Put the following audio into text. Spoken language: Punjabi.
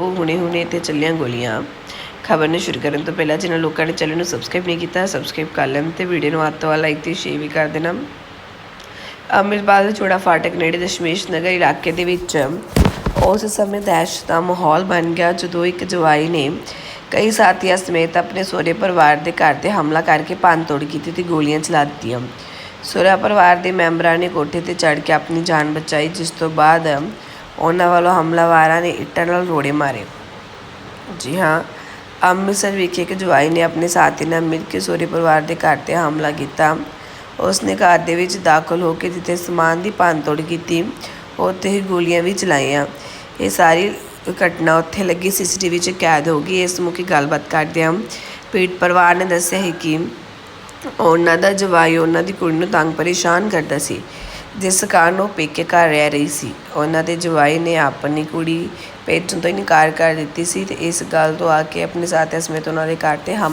ਉਹ ਹੁਣੇ-ਹੁਣੇ ਤੇ ਚੱਲੀਆਂ ਗੋਲੀਆਂ। ਖਬਰ ਨੂੰ ਸ਼ੁਰੂ ਕਰਨ ਤੋਂ ਪਹਿਲਾਂ ਜਿਨ੍ਹਾਂ ਲੋਕਾਂ ਨੇ ਚੈਨਲ ਨੂੰ ਸਬਸਕ੍ਰਾਈਬ ਨਹੀਂ ਕੀਤਾ ਸਬਸਕ੍ਰਾਈਬ ਕਰ ਲੈਣ ਤੇ ਵੀਡੀਓ ਨੂੰ ਅੱਧ ਲਾਈਕ ਤੇ ਸ਼ੇਅਰ ਵੀ ਕਰ ਦੇਣਾ। ਅੰਮ੍ਰਿਤਪਾਲ ਚੋੜਾ ਫਾਟਕ ਨੇੜੇ ਦਸ਼ਮੇਸ਼ ਨਗਰ ਇਲਾਕੇ ਦੇ ਵਿੱਚ। ਉਸ ਸਮੇਂ ਦਹਿਸ਼ਤ ਦਾ ਮਾਹੌਲ ਬਣ ਗਿਆ ਜਦੋਂ ਇੱਕ ਜਵਾਈ ਨੇ ਕਈ ਸਾਥੀਆਂ ਸਮੇਤ ਆਪਣੇ ਸਹੁਰੇ ਪਰਿਵਾਰ ਦੇ ਘਰ ਤੇ ਹਮਲਾ ਕਰਕੇ ਭੰਨ ਤੋੜ ਕੀਤੀ ਤੇ ਗੋਲੀਆਂ ਚਲਾ ਦਿੱਤੀਆਂ। ਸਹੁਰਾ ਪਰਿਵਾਰ ਦੇ ਮੈਂਬਰਾਂ ਨੇ ਕੋਠੇ ਤੇ ਚੜ੍ਹ ਕੇ ਆਪਣੀ ਜਾਨ ਬਚਾਈ, ਜਿਸ ਤੋਂ ਬਾਅਦ ਉਹਨਾਂ ਵੱਲੋਂ ਹਮਲਾਵਰਾਂ ਨੇ ਇੱਟਾਂ ਨਾਲ ਰੋੜੇ ਮਾਰੇ। ਜੀ ਹਾਂ, ਅੰਮ੍ਰਿਤਸਰ ਵਿਖੇ ਇੱਕ ਜਵਾਈ ਨੇ ਆਪਣੇ ਸਾਥੀ ਨਾਲ ਮਿਲ ਕੇ ਸਹੁਰੇ ਪਰਿਵਾਰ ਦੇ ਘਰ ਤੇ ਹਮਲਾ ਕੀਤਾ। ਉਸ ਨੇ ਘਰ ਦੇ ਵਿੱਚ ਦਾਖਲ ਹੋ ਕੇ ਜਿੱਥੇ ਸਮਾਨ ਦੀ ਭੰਨਤੋੜ ਕੀਤੀ। ਉੱਥੇ ਹੀ ਗੋਲੀਆਂ ਵੀ ਚਲਾਈਆਂ। ਇਹ ਸਾਰੀ ਘਟਨਾ ਉੱਥੇ ਲੱਗੀ। ਸੀਸੀਟੀਵੀ 'ਚ ਕੈਦ ਹੋ ਗਈ। ਇਸ ਮੌਕੇ ਗੱਲਬਾਤ ਕਰਦਿਆਂ ਪੀੜਤ ਪਰਿਵਾਰ ਨੇ ਦੱਸਿਆ ਹੈ ਕਿ ਉਹਨਾਂ ਦਾ ਜਵਾਈ ਉਹਨਾਂ ਦੀ ਕੁੜੀ ਨੂੰ ਤੰਗ ਪਰੇਸ਼ਾਨ ਕਰਦਾ ਸੀ। ਜਿਸ ਕਾਰਨ ਉਹ ਪੇਕੇ ਘਰ ਰਹਿ ਰਹੀ ਸੀ। ਉਹਨਾਂ ਦੇ ਜਵਾਈ ਨੇ ਆਪਣੀ ਕੁੜੀ ਭੇਜਣ ਤੋਂ ਇਨਕਾਰ ਕਰ ਦਿੱਤੀ ਸੀ ਤੇ ਇਸ ਗੱਲ ਤੋਂ ਆ ਕੇ ਆਪਣੇ ਸਾਥੀਆਂ ਸਮੇਤ ਉਹਨਾਂ ਦੇ ਘਰ ਤੇ ਹਮਲਾ